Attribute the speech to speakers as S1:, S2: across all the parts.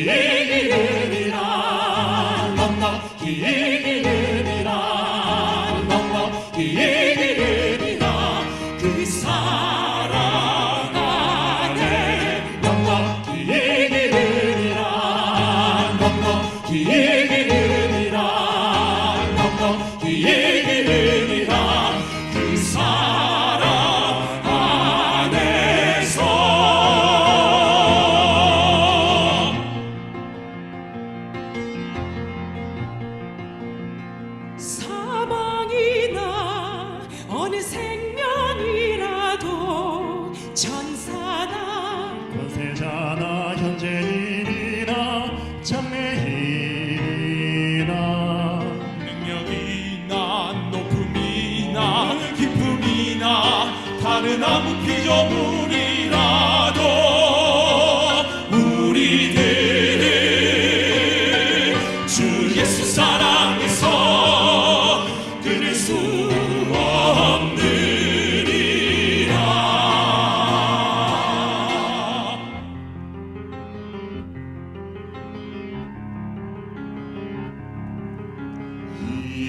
S1: 이기리라 넉넉히 이기리라 넉넉히 이기리라 그 사랑 안에 넉넉히 이기리라 넉넉히 이기리라 넉넉히 이기리라
S2: 생명이라도 천사나
S3: 권세자나 현재일이나 장래일이나
S1: 능력이나 높음이나 기쁨이나 다른 아무 피조물이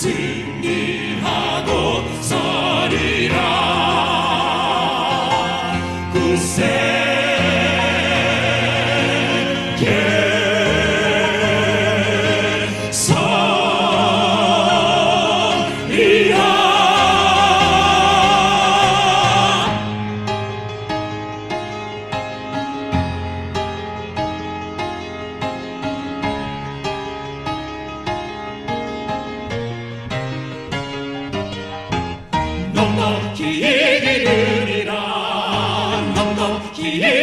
S1: 승리하고 서리라. 굳세 넘넘 기이기르리라 넘넘 기이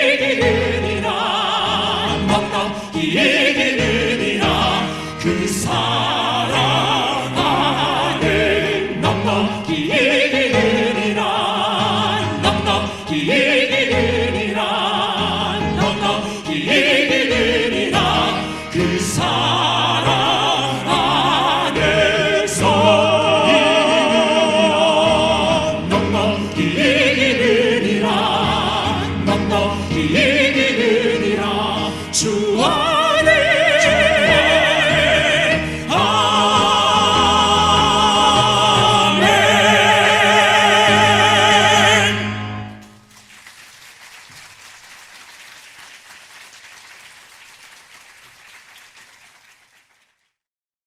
S1: He is.